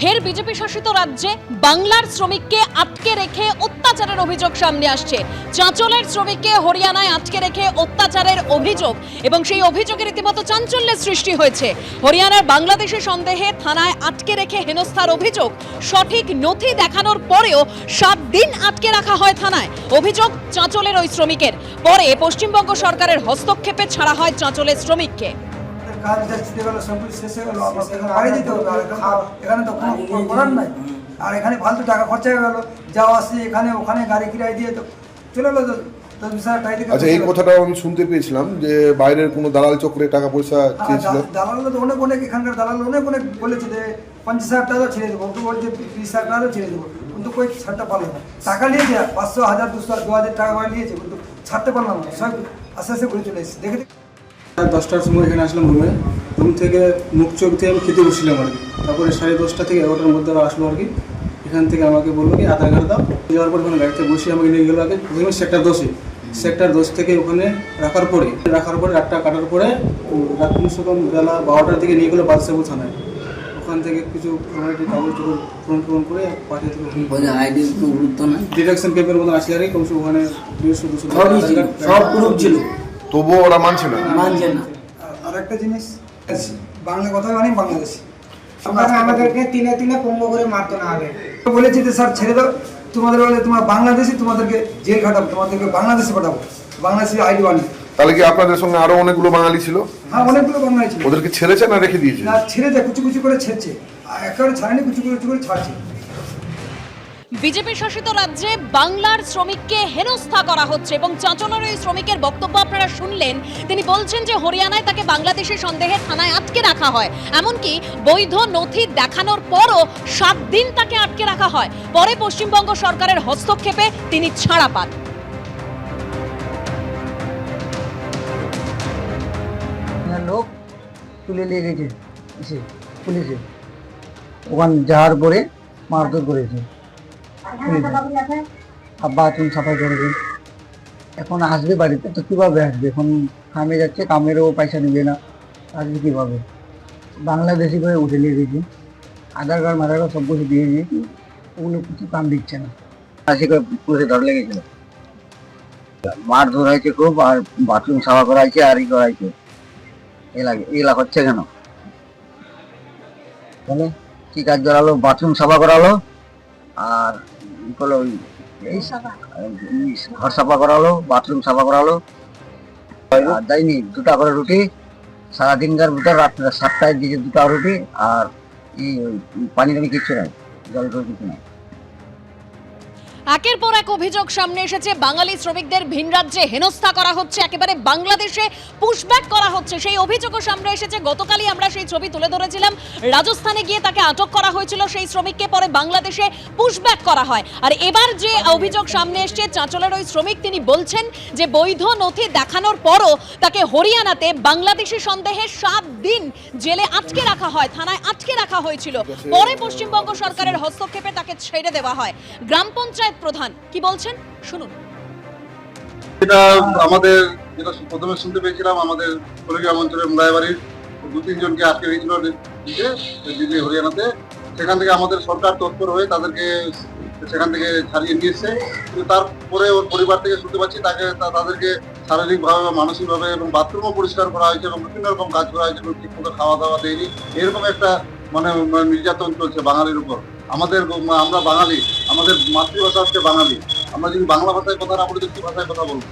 ফের বিজেপি শাসিত রাজ্যে বাংলার শ্রমিককে আটকে রেখে অত্যাচারের অভিযোগ সামনে আসছে। চাঁচলের শ্রমিককে হরিয়ানায় আটকে রেখে অত্যাচারের অভিযোগ এবং সেই অভিযোগের রীতিমতো চাঞ্চল্যের সৃষ্টি হয়েছে। হরিয়ানার বাংলাদেশি সন্দেহে থানায় আটকে রেখে হেনস্থার অভিযোগ সঠিক নথি দেখানোর পরেও সাত দিন আটকে রাখা হয় থানায়। অভিযোগ চাঁচলের ওই শ্রমিকের। পরে পশ্চিমবঙ্গ সরকারের হস্তক্ষেপে ছাড়া হয় চাঁচলের শ্রমিককে। কাজ যা ছুটে গেল সব শেষ হয়ে গেল বাড়ি যেতে হবে আর এখানে তো- কোনো করার নাই। আর এখানে ফালতু টাকা খরচা হয়ে গেল যাওয়া আসি এখানে ওখানে গাড়ি কিরায় দিয়ে তো চলে গেলো তো বিশ আচ্ছা এই কথাটাও আমি শুনতে পেয়েছিলাম যে বাইরের কোনো দালাল চক্রে টাকা পয়সা চেয়েছিল। দালাল তো অনেক অনেক এখানকার দালাল অনেক অনেক বলেছে যে পঞ্চাশ হাজার টাকা ছেড়ে দেবো তো বলছে তিরিশ হাজার টাকা ছেড়ে দেবো কিন্তু কই ছাড়তে পারল না। টাকা নিয়েছে পাঁচশো হাজার দুশো দু হাজার টাকা করে নিয়েছে কিন্তু ছাড়তে পারলাম না সব আস্তে আস্তে করে চলে এসেছে। দেখে দশটার সময় এখানে আসলাম রুমে রুম থেকে মুখ চোখ দিয়ে আমি খেতে বসছিলাম আর কি। তারপরে সাড়ে দশটা থেকে এগারোটার মধ্যে আসলো আর কি। এখান থেকে আমাকে বলল কি আধার কার্ড দাও। যাওয়ার পর ওখানে গাড়িতে বসে আমাকে নিয়ে গেলো আগে। প্রথমে সেক্টর দশে। সেক্টর দশ থেকে ওখানে রাখার পরে রাখার পরে রাতটা কাটার পরে রাত কম বেলা বারোটার দিকে নিয়ে গেলো বাদশাবু থানায়। ওখান থেকে কিছু ফর্মালিটি কাগজ পূরণ পূরণ করে পাঠিয়ে বলে আইডি গুরুত্ব নাই। ডিডাকশন ক্যাম্পের মতন আসলে আর কি কমসে কম ওখানে দুশো দুশো সব গ্রুপ ছিল। তবুও ওরা মানছে না। মানছে না। আর একটা জিনিস বাংলা কথা মানে বাংলাদেশি। আপনারা আমাদেরকে তিনে তিনে পঙ্গ করে মারতো না আগে। বলেছি যে স্যার ছেড়ে দাও। তোমাদের বলে তোমরা বাংলাদেশি তোমাদেরকে জেল খাটাবো তোমাদেরকে বাংলাদেশে পাঠাবো। বাংলাদেশি আইডি বানিয়ে তাহলে কি আপনাদের সঙ্গে আরও অনেকগুলো বাঙালি ছিল? হ্যাঁ অনেকগুলো বাংলা ছিল। ওদেরকে ছেড়েছে না রেখে দিয়েছে? না ছেড়ে যায় কুচু কুচু করে ছেড়ছে। আর একেবারে ছাড়েনি কুচু কুচু করে ছাড়ছে। বিজেপি শাসিত রাজ্যে বাংলার শ্রমিককে হেনস্থা করা হচ্ছে এবং চাঁচলের ওই শ্রমিকের বক্তব্য আপনারা শুনলেন। তিনি বলছেন যে হরিয়ানায় তাকে বাংলাদেশি সন্দেহে থানায় আটকে রাখা হয়। এমনকি বৈধ নথি দেখানোর পরও সাত দিন তাকে আটকে রাখা হয়। পরে পশ্চিমবঙ্গ সরকারের হস্তক্ষেপে তিনি ছাড়া পান। লোক তুলে নিয়ে গেছে পুলিশে। ওখানে যাওয়ার পরে মারধর করেছে। আর বাথরুম সাফাই করেছে এখন আসবে বাড়িতে, তো কীভাবে আসবে? এখন কামে যাচ্ছে, কামেরও পয়সা নেবে না। আসবে কীভাবে? বাংলাদেশি করে উঠে নিয়ে গেছি আধার কার্ড মাধার কার্ড সব কিছু দিয়ে দিয়েছি। ওগুলো কিছু কাম দিচ্ছে না। আসি করে পুলিশে ধর লেগেছিল মারধর হয়েছে খুব, আর বাথরুম সাফা করা হয়েছে আর ই করা হয়েছে এলা এলা হচ্ছে কেন? বলে, কি কাজ করালো বাথরুম সাফা করালো, আর করল ওই ঘর সাফা করালো বাথরুম সাফা করালো। দেয়নি দুটা করে রুটি সারাদিনকার ভিতর রাত্রে সাতটায় দিকে দুটা রুটি আর এই ওই পানি টানি কিচ্ছু নাই জল টল কিছু নাই। একের পর এক অভিযোগ সামনে এসেছে। বাঙালি শ্রমিকদের ভিন রাজ্যে হেনস্থা করা হচ্ছে, একেবারে বাংলাদেশে পুশব্যাক করা হচ্ছে। সেই অভিযোগও সামনে এসেছে। গতকালই আমরা সেই ছবি তুলে ধরেছিলাম। রাজস্থানে গিয়ে তাকে আটক করা হয়েছিল। সেই শ্রমিককে পরে বাংলাদেশে পুশব্যাক করা হয়। আর এবার যে অভিযোগ সামনে এসছে, চাঁচলের ওই শ্রমিক তিনি বলছেন যে, বৈধ নথি দেখানোর পরও তাকে হরিয়ানাতে বাংলাদেশি সন্দেহে সাত দিন জেলে আটকে রাখা হয়, থানায় আটকে রাখা হয়েছিল। পরে পশ্চিমবঙ্গ সরকারের হস্তক্ষেপে তাকে ছেড়ে দেওয়া হয়। গ্রাম পঞ্চায়েত প্রধান। কি বলছেন? শুনুন। এটা আমাদের, যেটা প্রথমে শুনতে পেয়েছিলাম, আমাদের কলেগ্রাম অঞ্চলের মুরাইবাড়ির দু তিনজনকে আটকে দিকে দিল্লি হরিয়ানাতে। সেখান থেকে আমাদের সরকার তৎপর হয়ে তাদেরকে সেখান থেকে ছাড়িয়ে নিয়ে কিন্তু তারপরে ওর পরিবার থেকে শুনতে পাচ্ছি, তাকে তাদেরকে শারীরিকভাবে বা মানসিকভাবে এবং বাথরুমও পরিষ্কার করা হয়েছে এবং বিভিন্ন রকম কাজ করা হয়েছে এবং ঠিকমতো খাওয়া দাওয়া দেয়নি। এরকম একটা মানে মানে নির্যাতন চলছে বাঙালির উপর। আমাদের, আমরা বাঙালি আমাদের মাতৃভাষা হচ্ছে বাঙালি। আমরা যদি বাংলা ভাষায় কথা না বলি, তো কি ভাষায় কথা বলব?